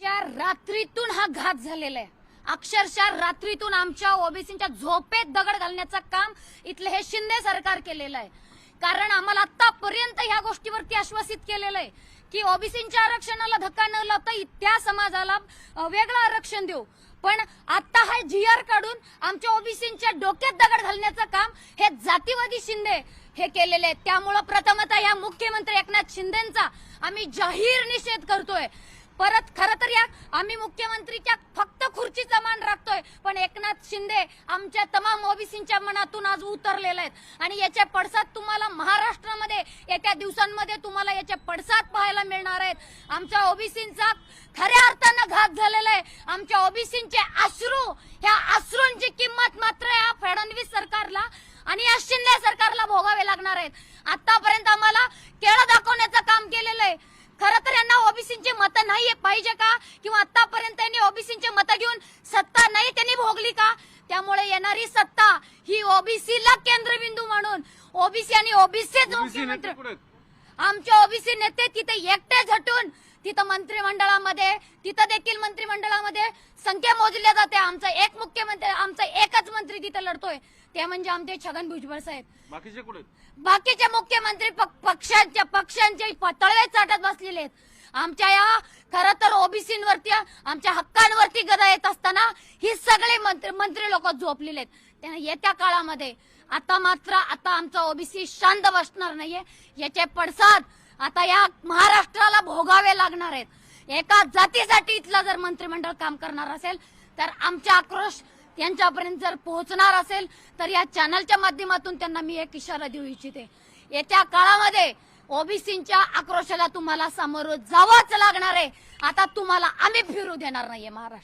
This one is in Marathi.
च्या रात्रीतून हा घात झालेला आहे. अक्षरशः रात्रीतून आमच्या ओबीसीच्या झोपेत दगड घालण्याचं काम इथलं हे शिंदे सरकार केलेलं आहे. कारण आम्हाला आतापर्यंत ह्या गोष्टीवरती आश्वासित केलेलं आहे की ओबीसीच्या आरक्षणाला धक्का न लावता त्या समाजाला वेगळं आरक्षण देऊ. पण आता हा जी आर काढून आमच्या ओबीसीच्या डोक्यात दगड घालण्याचं काम हे जातीवादी शिंदे हे केलेले आहेत. त्यामुळं प्रथमतः या मुख्यमंत्री एकनाथ शिंदेचा आम्ही जाहीर निषेध करतोय. परत खरं तर या आम्ही मुख्यमंत्रीच्या फक्त खुर्चीचा मान राखतोय. पण एकनाथ शिंदे आमच्या तमाम ओबीसीच्या मनातून आज उतरलेले आहेत. आणि याच्या पडसाद तुम्हाला महाराष्ट्रामध्ये येत्या दिवसांमध्ये तुम्हाला याच्या पडसाद पाहायला मिळणार आहेत. आमच्या ओबीसींचा खऱ्या अर्थानं घात झालेला आहे. आमच्या ओबीसींचे अश्रू ह्या अश्रूंची किंमत मात्र या फडणवीस सरकारला आणि या शिंदे सरकारला भोगावे लागणार आहेत. आतापर्यंत आम्हाला केळं दाखवण्याचं काम केलेलं आहे खरं तर यांना ओबीसीचे मतं नाही पाहिजे का? किंवा आतापर्यंत यांनी ओबीसीचे मतं घेऊन सत्ता नाही त्यांनी भोगली का? त्यामुळे येणारी सत्ता ही ओबीसीला केंद्रबिंदू म्हणून. ओबीसी आणि ओबीसीच ओबीसी आहेत? आमचे ओबीसी नेते तिथे एकटे झटून तिथं मंत्रिमंडळामध्ये तिथं देखील मंत्रिमंडळामध्ये संख्या मोजल्या जाते. आमचा एक मुख्यमंत्री आमचा एकच मंत्री तिथं लढतोय. ते म्हणजे आमचे छगन भुजबळ साहेब. बाकीचे कुठे आहेत? बाकीचे मुख्यमंत्री पक- पक्षांच्या पक्षांचे पतळवे चाटत बसलेले आहेत. आमच्या या खरं तर ओबीसीवरती आमच्या हक्कांवरती गदा येत असताना ही सगळे मंत्री मंत्री लोक झोपलेले आहेत. त्या- येत्या काळामध्ये आता मात्र आता आमचा ओबीसी शांत बसणार नाहीये. याचे पडसाद आता या महाराष्ट्राला भोगावे लागणार आहेत. एका जातीसाठी इथलं जर मंत्रिमंडळ काम करणार असेल तर आमचा आक्रोश त्यांच्यापर्यंत जर पोहोचणार असेल तर या चॅनलच्या माध्यमातून त्यांना मी एक इशारा देऊ इच्छिते. येत्या काळामध्ये ओबीसीच्या आक्रोशाला तुम्हाला सामोरं जावंच लागणार आहे. आता तुम्हाला आम्ही फिरू देणार नाहीये महाराष्ट्र.